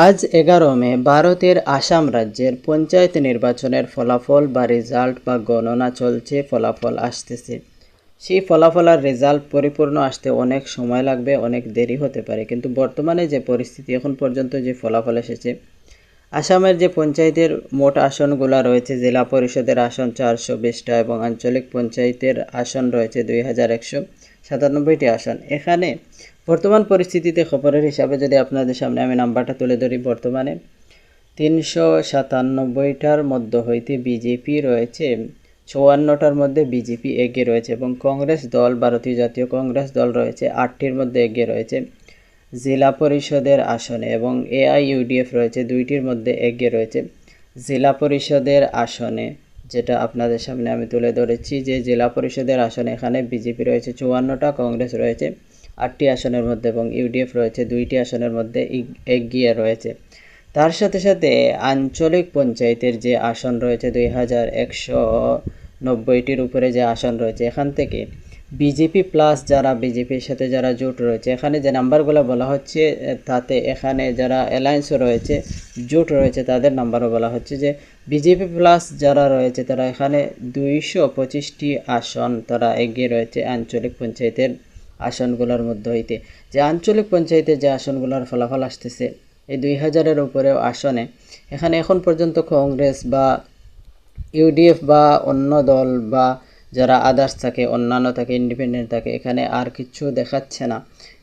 আজ এগারো মে, ভারতের আসাম রাজ্যের পঞ্চায়েত নির্বাচনের ফলাফল বা রেজাল্ট বা গণনা চলছে, ফলাফল আসতেছে। সেই ফলাফল আর রেজাল্ট পরিপূর্ণ আসতে অনেক সময় লাগবে, অনেক দেরি হতে পারে। কিন্তু বর্তমানে যে পরিস্থিতি, এখন পর্যন্ত যে ফলাফল এসেছে, আসামের যে পঞ্চায়েতের মোট আসনগুলো রয়েছে, জেলা পরিষদের আসন চারশো বিশটা এবং আঞ্চলিক পঞ্চায়েতের আসন রয়েছে দুই হাজার একশো। সাতানব্বইটি আসন। এখানে বর্তমান পরিস্থিতিতে খবরের হিসাবে যদি আপনাদের সামনে আমি নাম্বারটা তুলে ধরি, বর্তমানে তিনশো সাতানব্বইটার মধ্য হইতে বিজেপি রয়েছে, চুয়ান্নটার মধ্যে বিজেপি এগিয়ে রয়েছে এবং কংগ্রেস দল, ভারতীয় জাতীয় কংগ্রেস দল রয়েছে, আটটির মধ্যে এগিয়ে রয়েছে জেলা পরিষদের আসনে এবং এআইইউডিএফ রয়েছে, দুইটির মধ্যে এগিয়ে রয়েছে জেলা পরিষদের আসনে। যেটা আপনাদের সামনে আমি তুলে ধরেছি যে জেলা পরিষদের আসনে এখানে বিজেপি রয়েছে চুয়ান্নটা, কংগ্রেস রয়েছে আটটি আসনের মধ্যে এবং ইউডিএফ রয়েছে দুইটি আসনের মধ্যে এগ- এগিয়ে রয়েছে। তার সাথে সাথে আঞ্চলিক পঞ্চায়েতের যে আসন রয়েছে দুই হাজার একশো নব্বইটির উপরে যে আসন রয়েছে এখান থেকে বিজেপি প্লাস যারা বিজেপির সাথে যারা জোট রয়েছে, এখানে যে নাম্বারগুলো বলা হচ্ছে, তাতে এখানে যারা অ্যালায়েন্স রয়েছে, জোট রয়েছে, তাদের নাম্বারও বলা হচ্ছে যে বিজেপি প্লাস যারা রয়েছে, তারা এখানে দুইশো পঁচিশটি আসন তারা এগিয়ে রয়েছে আঞ্চলিক পঞ্চায়েতের আসনগুলোর মধ্যে হইতে। যে আঞ্চলিক পঞ্চায়েতে যে আসনগুলোর ফলাফল আসতেছে, এই দুই হাজারের উপরেও আসনে, এখানে এখন পর্যন্ত কংগ্রেস বা ইউডিএফ বা অন্য দল বা যারা আদার্স থাকে, অন্যান্য থাকে ইন্ডিপেন্ডেন্ট থাকে, এখানে আর কিছু দেখাচ্ছে না।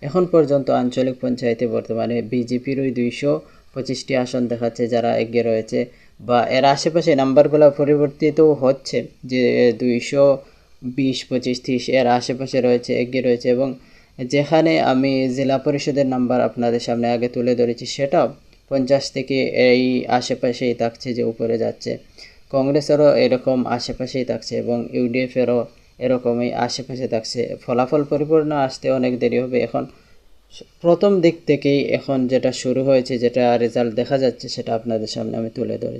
এখন পর্যন্ত আঞ্চলিক পঞ্চায়েতে বর্তমানে বিজেপির ওই দুইশো পঁচিশটি আসন দেখাচ্ছে যারা এগিয়ে রয়েছে বা এর আশেপাশে নাম্বারগুলো পরিবর্তিত হচ্ছে যে দুইশো বিশ পঁচিশ তিরিশ এর আশেপাশে রয়েছে, এগিয়ে রয়েছে এবং যেখানে আমি জেলা পরিষদের নাম্বার আপনাদের সামনে আগে তুলে ধরেছি সেটাও পঞ্চাশ থেকে এই আশেপাশেই থাকছে যে উপরে যাচ্ছে। কংগ্রেসেরও এরকম আশেপাশেই থাকছে এবং ইউডিএফেরও এরকমই আশেপাশে থাকছে। ফলাফল পরিপূর্ণ আসতে অনেক দেরি হবে। এখন প্রথম দিক থেকেই এখন যেটা শুরু হয়েছে, যেটা রেজাল্ট দেখা যাচ্ছে, সেটা আপনাদের সামনে আমি তুলে ধরেছি।